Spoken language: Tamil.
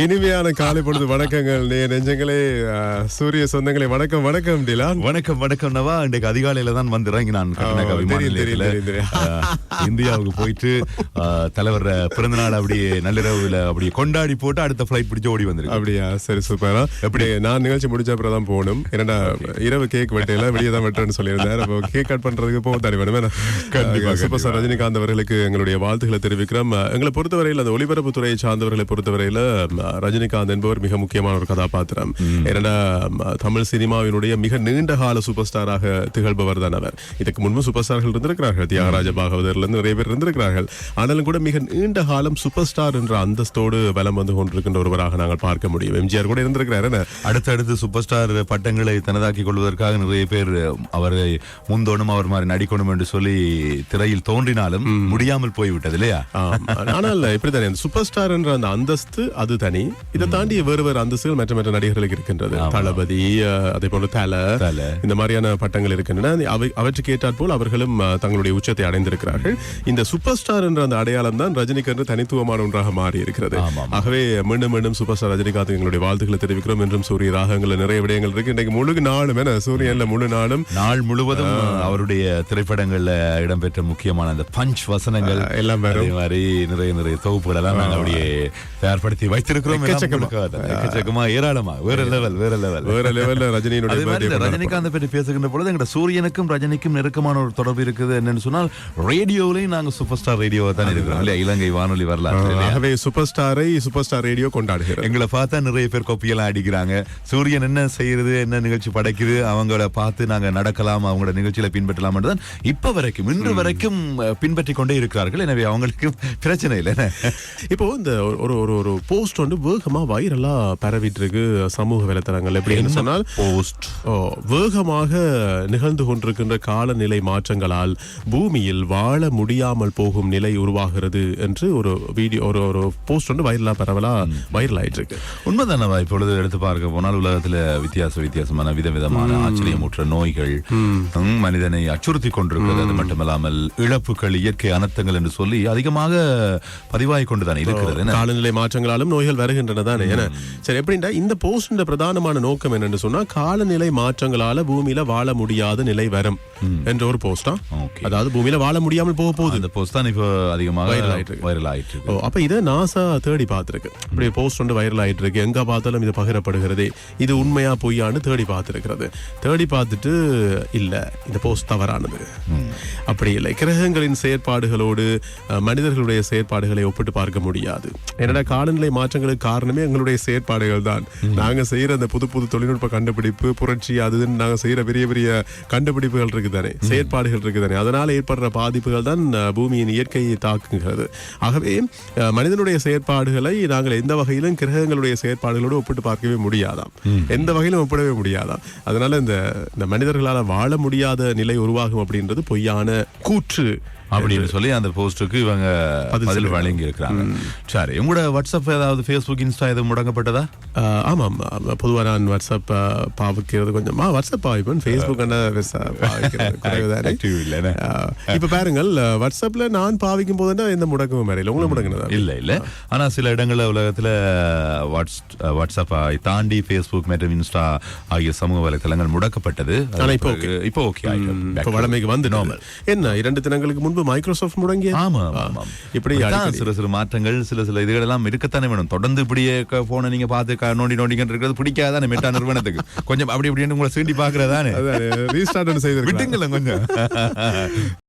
இனிமையான காலை பொழுது வணக்கங்கள். நே நெஞ்சங்களே சூரிய சொந்தங்களே வணக்கம் வணக்கம் டிலான் வணக்கம் வணக்கம் நவா. இன்றைக்கு அதிகாலையில தான் வந்து இறங்கி நான் இந்தியாவுக்கு போயிட்டு தலைவர் பிறந்த நாள் அப்படியே நள்ளிரவுல அப்படியே கொண்டாடி போட்டு அடுத்த ஃபிளைட் பிடிச்சு ஓடி வந்திருக்கு அப்படியா சரி சூப்பரா எப்படி? நான் நிகழ்ச்சி முடிச்ச அப்புறம் தான் போகணும். ஏன்னா இரவு கேக் வெட்டையில வெளியே தான் வெட்டுறேன்னு சொல்லியிருந்தேன். அப்போ கேக் கட் பண்றதுக்கு போக தானே வேணும்? கண்டிப்பா, சூப்பர் ஸ்டார் ரஜினிகாந்த் அவர்களுக்கு எங்களுடைய வாழ்த்துக்களை தெரிவிக்கிறோம். எங்களை பொறுத்தவரையில் அந்த ஒளிபரப்பு துறையை சார்ந்தவர்களை பொறுத்தவரையில ரஜினிகாந்த் என்பவர் மிக முக்கியமான ஒரு கதாபாத்திரம். ஏன்னா தமிழ் சினிமாவினுடைய மிக நீண்ட கால சூப்பர் ஸ்டாராக திகழ்பவர் தான் அவர். இதுக்கு முன்பு சூப்பர் ஸ்டார்கள் இருந்திருக்கிறார்கள். தியாகராஜ பாகவதர்ல இருந்து நிறைய பேர் இருந்திருக்கிறார்கள். ஆனாலும் கூட மிக நீண்ட காலம் சூப்பர் ஸ்டார் என்ற அந்தஸ்தோடு வலம் வந்து கொண்டிருக்கின்ற ஒருவராக நாங்கள் பார்க்க முடியும். எம்ஜிஆர் கூட இருந்திருக்கிறார். அடுத்தடுத்து சூப்பர் ஸ்டார் பட்டங்களை தனதாக்கிக் கொள்வதற்காக நிறைய பேர் அவரை முந்தோணும் அவர் மாதிரி நடிக்கணும் என்று சொல்லி திரையில் தோன்றினாலும் முடியாமல் போய்விட்டது இல்லையா. ஆனால் இப்படித்தானே. சூப்பர் ஸ்டார் என்ற அந்த அந்தஸ்து அது தனி. இதை தாண்டி வேறு வேறு அந்தஸ்துகள் மற்ற மற்ற நடிகர்களுக்கு இருக்கின்றது. தளபதி அதே போல தல. இந்த மாதிரியான பட்டங்கள் இருக்கின்றன. அவை அவற்றுக்கு ஏற்றாற் போல் அவர்களும் தங்களுடைய உச்சத்தை அடைந்திருக்கிறார்கள். இந்த சூப்பர் ஸ்டார் என்ற அந்த அடையாளம் தான் ரஜினிக்கு என்று தனித்துவமான ஒன்றாக மாறி இருக்கிறது. ஆகவே மீண்டும் மீண்டும் சூப்பர் ஸ்டார் ரஜினிகாந்த் எங்களுடைய வாழ்த்துக்களை தெரிவிக்கிறோம். என்றும் சூரிய ராகங்கள்ல நிறைய விடயங்கள் இருக்கு. இன்றைக்கு முழு நாளும் என்ன சூரியன்ல முழு நாளும் நாள் முழுவதும் அவருடைய திரைப்படங்கள்ல இடம்பெற்ற முக்கியமான அந்த பஞ்ச் வசனங்கள் எல்லாம் மாதிரி நிறைய நிறைய தொகுப்புகள் எல்லாம் நாங்க அப்படியே தயார்படுத்தி வைத்திருக்கிறோம். எல்லாம் எக்கச்சக்கமா. ஏராளமா. வேற லெவல் வேற லெவல் வேற லெவல்ல ரஜினியினுடைய. ரஜினிகாந்த் பற்றி பேசுகின்ற பொழுது எங்க சூரியனுக்கும் ரஜினிக்கும் நெருக்கமான ஒரு தொடர்பு இருக்குது என்னன்னு சொன்னால் ரேடியோவிலையும் நாங்க சூப்பர் ஸ்டார் ரேடியோவை தான். இருக்கிறோம் இல்லையா? இலங்கை வானொலி? ஆகவே சூப்பர் ஸ்டாரை சூப்பர் ஸ்டார் ரேடியோ கொண்டாடுகிறது. எங்களை பார்த்தா நிறைய பேர் கொப்பியெல்லாம் அடிக்கிறாங்க. சூரியன் என்ன செய்யறது என்ன நிகழ்ச்சி படைக்குது அவங்கள பார்த்து நாங்க நடக்கலாம் அவங்களோட நிகழ்ச்சியில பின்பற்றலாம் தான் இப்ப வரைக்கும் இன்று வரைக்கும் அஹ், பின்பற்றிக் கொண்டே இருக்கிறார்கள். எனவே அவங்களுக்கு பிரச்சனை இல்லை? இப்போ இந்த ஒரு ஒரு ஒரு போஸ்ட் வந்து வேகமா வைரலா பரவிட்டு இருக்கு சமூக வலைத்தளங்கள் எப்படின்னு சொன்னால் போஸ்ட் வேகமாக நிகழ்ந்து கொண்டிருக்கின்ற காலநிலை மாற்றங்களால் பூமியில் வாழ முடியாமல் போகும் நிலை உருவாகிறது என்று ஒரு வீடியோ ஒரு ஒரு போஸ்ட் வந்து வைரலா பரவலா வைரல் ஆயிட்டு இருக்கு உண்மைதானவா? இப்பொழுது எடுத்து பார்க்க போனால் உலகத்துல வித்தியாச வித்தியாசமான விதவிதமான ஆச்சரியமுற்ற நோய்கள் மனிதனை அச்சுறுத்தி கொண்டிருக்கிறது. அது மட்டுமல்லாமல் இழப்புகள் இயற்கை அனர்த்தங்கள் என்று சொல்லி அதிகமாக பதிவாகி கொண்டுதான் இருக்கிறது? காலநிலை மாற்றங்களாலும் நோய்கள் வருகின்றன தானே ஏன்னா சரி எப்படின்னா இந்த போஸ்ட் பிரதானமான நோக்கம் என்னன்னு சொன்னா காலநிலை மாற்றங்களால பூமியில வாழ முடியாத நிலை வரும் என்ற ஒரு போஸ்டா. அதாவது பூமியில வாழ முடியாமல் போக போகுது. அந்த போஸ்ட் தான் இப்போ அதிகமாக ஆயிட்டு. வைரல் ஆயிட்டு ஓ அப்ப இதை நாசா தேடி பார்த்திருக்கு. இப்படி போஸ்ட் வந்து வைரல் ஆயிட்டு இருக்கு எங்க பார்த்தாலும் இது பகிரப்படுகிறது. இது உண்மையா பொய்யான்னு தேடி பார்த்திருக்கிறது. தேடி பார்த்துட்டு இல்ல இந்த போஸ்ட் தவறானது. அப்படி இல்லை. கிரகங்களின் செயற்பாடுகளோடு மனிதர்களுடைய செயற்பாடுகளை ஒப்பிட்டு பார்க்க முடியாது. என்னடா காலநிலை மாற்றங்களுக்கு காரணமே எங்களுடைய செயற்பாடுகள் தான். நாங்க செய்யற அந்த புது புது தொழில்நுட்ப கண்டுபிடிப்பு புரட்சி அது இதுன்னு நாங்க செய்யற பெரிய பெரிய கண்டுபிடிப்புகள் இருக்குதானே செயற்பாடுகள் இருக்குதானே அதனால ஏற்படுற பாதிப்புகள் தான் பூமியின் இயற்கையை தாக்குகிறது. ஆகவே மனிதனுடைய செயற்பாடுகளை நாங்கள் எந்த வகையிலும் கிரகங்களுடைய செயற்பாடுகளோடு ஒப்பிட்டு பார்க்கவே முடியாதாம். எந்த வகையிலும் ஒப்பிடவே முடியாதாம். அதனால இந்த இந்த மனிதர்களால வாழ முடியாத நிலை உருவாகும் அப்படின்றது பொய்யான கூற்று. அப்படின்னு சொல்லி அந்த போஸ்டுக்கு இவங்க பதில். வழங்கி இருக்கிறாங்க சரி உங்களோட வாட்ஸ்அப் ஏதாவது ஃபேஸ்புக் இன்ஸ்டா எதுவும் முடங்கப்பட்டதா ஆமாம் ஆமாம். பொதுவா நான் வாட்ஸ்அப் பாவிக்கிறது கொஞ்சம் வாட்ஸ்அப் பாவிப்பேன். ஃபேஸ்புக் இப்ப பாருங்கள் ஆஹ், வாட்ஸ்அப்ல நான் பாவிக்கும் போதுன்னா எந்த முடக்கமும் வரையில. உங்களுக்கு முடங்கினதா இல்ல இல்ல. ஆனா சில இடங்கள்ல உலகத்துல வாட்ஸ் வாட்ஸ்அப் தாண்டி ஃபேஸ்புக் மற்றும் இன்ஸ்டா ஆகிய சமூக வலைத்தளங்கள் முடக்கப்பட்டது. அது ஆனா இப்போ இப்போ ஓகே. இப்ப வளமைக்கு வந்து என்ன இரண்டு தினங்களுக்கு முன்பு மைக்ரோசாஃப்ட் முடங்கிய ஆமா இப்படி. சில சில மாற்றங்கள் சில சில இதுகள் எல்லாம் இருக்கத்தானே வேணும். தொடர்ந்து இப்படியே போனை நீங்க பார்த்து நோண்டி நோண்டிக்கிட்டு இருக்கிறது பிடிக்காதானே மெட்டா நிறுவனத்துக்கு? கொஞ்சம் அப்படி இப்படின்னு உங்களை சீண்டி பாக்குறதானே ரீஸ்டார்ட் செய்து விட்டுங்களேன் கொஞ்சம்.